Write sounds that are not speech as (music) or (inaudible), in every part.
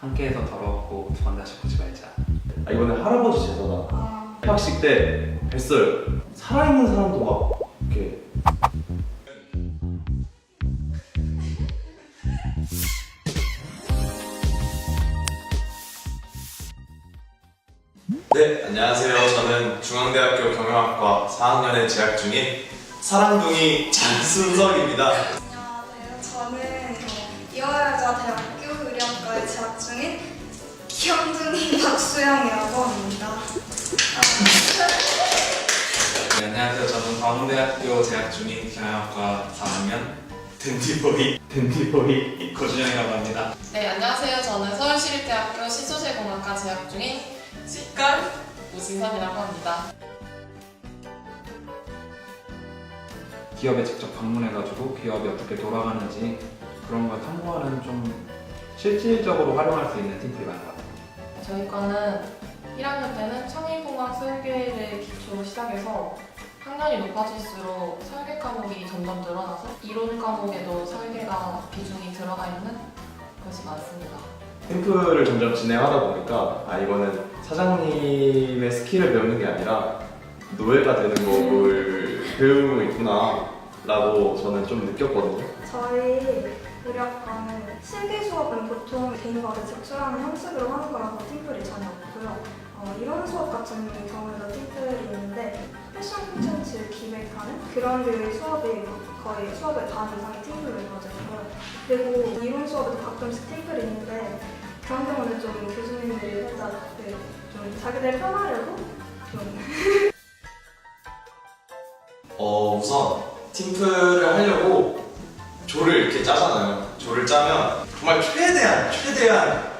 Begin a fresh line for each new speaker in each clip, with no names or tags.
함께해서 더럽고 두 번 다시 보지 말자.
아 이번에 할아버지 제사다
아,
입학식 때 뵀어요 살아있는 사람도 막 이렇게
네, 안녕하세요. 저는 중앙대학교 경영학과 4학년에 재학 중인 사랑둥이 장순석입니다.
안녕하세요. 저는 어, 이화여자 대학 교 의료학과에 재학 중인 귀염둥이 박수영이라고 합니다.
네, 안녕하세요. 저는 광운대학교 재학 중인 경영학과 4학년 댄디보이
댄디보이
고준영이라고 합니다.
네, 안녕하세요. 저는 서울시립대학교 신소재공학과 재학 중인 직관 오진선이라고 합니다.
기업에 직접 방문해가지고 기업이 어떻게 돌아가는지 그런 걸 탐구하는 좀 실질적으로 활용할 수 있는 팀플이 많은 것 같아요.
저희 과는 1학년 때는 청일공학 설계를 기초로 시작해서 학년이 높아질수록 설계 과목이 점점 늘어나서 이론 과목에도 설계가 비중이 들어가 있는 것이 많습니다.
팀플을 점점 진행하다 보니까 아 이거는 사장님의 스킬을 배우는 게 아니라 노예가 되는 거를 배우고 있구나 라고 저는 좀 느꼈거든요
저희 의료학과는 실기 수업은 보통 개인과를 제출하는 형식으로 하는 거라서 팀플이 전혀 없고요. 어, 이론 수업 같은 경우에도 팀플이 있는데 패션 콘텐츠 기획하는 그런 류의 수업이 거의 수업의 반 이상이 팀플로 이루어져 있고요. 그리고 이론 수업에도 가끔씩 팀플이 있는데 그런 경우는 좀 교수님들이 살짝 그, 좀 자기들 편하려고 좀
어, 우선 팀플을 하려고 조를 이렇게 짜잖아요. 조를 짜면 정말 최대한, 최대한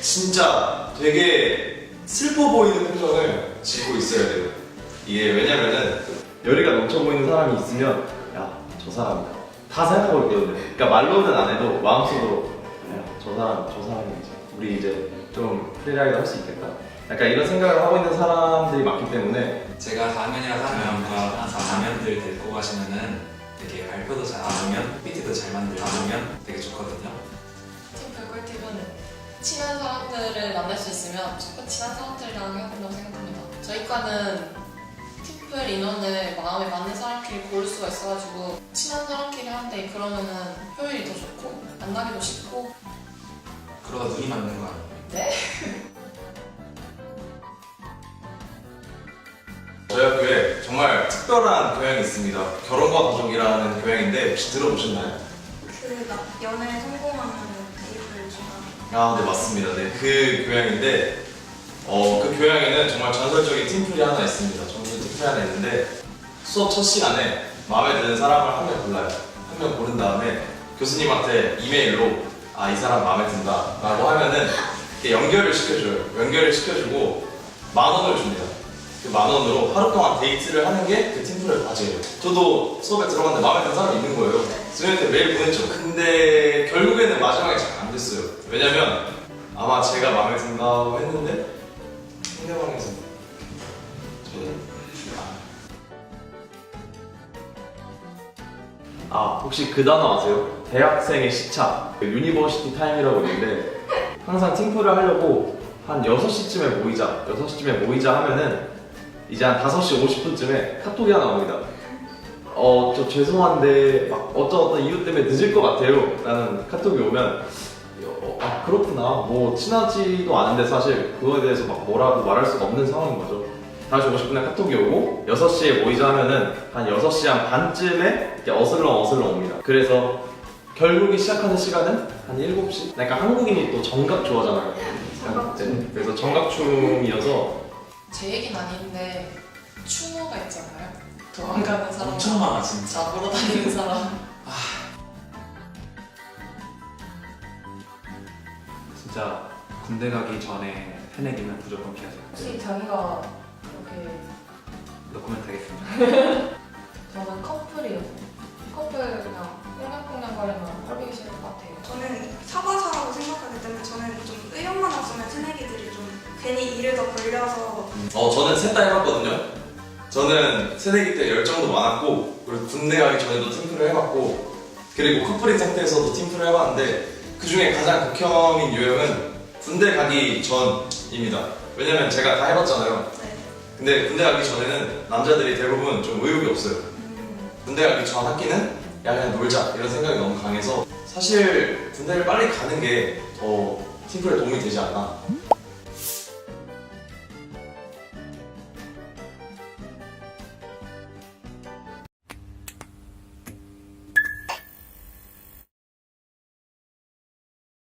진짜 되게 슬퍼 보이는 표정을 짓고 있어야 돼요. 이게 왜냐면은
열의가 넘쳐 보이는 사람이 있으면 야 저 사람이다 다 생각하고 있거든요 그러니까 말로는 안 해도 마음속으로 야저 사람 저 사람이지 우리 이제 좀 프리라이드 할 수 있겠다 약간 이런 생각을 하고 있는 사람들이 많기 때문에
제가 4학년이라 4학년과 4학년들 데리고 가시면은 되게 발표도 잘안 하면 PPT도 잘 만들면 되게 좋거든요.
팀플 꿀팁은 친한 사람들을 만날 수 있으면 무조건 친한 사람들이랑 해야 된다고 생각합니다. 저희 과는 팀플 인원을 마음에 맞는 사람끼리 고를 수가 있어가지고 친한 사람끼리 하는데 그러면은 효율이 더 좋고 만나기도 쉽고
그러다 눈이 맞는 거 아니에요?
네?
저희 학교에 정말 특별한 교양이 있습니다. 결혼과 가족이라는 교양인데 혹시 들어보셨나요?
그 막 연애 성공하는 테이블 주나
아, 네, 맞습니다. 네, 그 교양인데, 어, 그 교양에는 정말 전설적인 팀플이 하나 있습니다. 전설 팀플이 하나 있는데, 수업 첫 시간에 마음에 드는 사람을 한 명 골라요. 한 명 고른 다음에 교수님한테 이메일로, 아, 이 사람 마음에 든다. 라고 하면은, 이렇게 연결을 시켜줘요. 연결을 시켜주고, 만 원을 줍니다. 그 만 원으로 하루 동안 데이트를 하는 게 그 팀플의 과제예요. 저도 수업에 들어갔는데 마음에 드는 사람이 있는 거예요. 선생님한테 메일 보냈죠. 근데 결국에는 마지막에 잘 안 됐어요. 왜냐면 아마 제가 마음에 든다고 했는데 상대방에서 저는
아 혹시 그 단어 아세요? 대학생의 시차 그 유니버시티 타임이라고 있는데 항상 팀플을 하려고 한 6시쯤에 모이자 6시쯤에 모이자 하면은 이제 한 5시 50분쯤에 카톡이 하나 옵니다 어 저 죄송한데 막 어떤 어떤 이유 때문에 늦을 것 같아요 라는 카톡이 오면 어, 아 그렇구나 뭐 친하지도 않은데 사실 그거에 대해서 막 뭐라고 말할 수가 없는 상황인 거죠 다시 50분에 카톡이 오고 6시에 모이자 하면은 한 6시 한 반쯤에 이렇게 어슬렁 어슬렁 옵니다. 그래서 결국에 시작하는 시간은 한 7시? 그러니까 한국인이 또 정각 좋아하잖아요.
정각춤.
네, 그래서 정각춤이어서
제 얘기는 아닌데 추모가 있잖아요. 도망가는 사람,
엄청 많아 진짜.
잡으러 다니는 사람.
진짜 군대 가기 전에 새내기는 무조건 피하세요.
혹시 자기가 그렇게
노코멘트 하겠습니다. (laughs)
벌려서
어 저는 셋 다 해봤거든요. 저는 새내기 때 열정도 많았고 그리고 군대 가기 전에도 팀플을 해봤고 그리고 커플인 상태에서도 팀플을 해봤는데 그 중에 가장 극혐인 유형은 군대 가기 전입니다. 왜냐면 제가 다 해봤잖아요.
네.
근데 군대 가기 전에는 남자들이 대부분 좀 의욕이 없어요.
음,
군대 가기 전 학기는 야 그냥 놀자 이런 생각이 너무 강해서 사실 군대를 빨리 가는 게 더 팀플에 도움이 되지 않나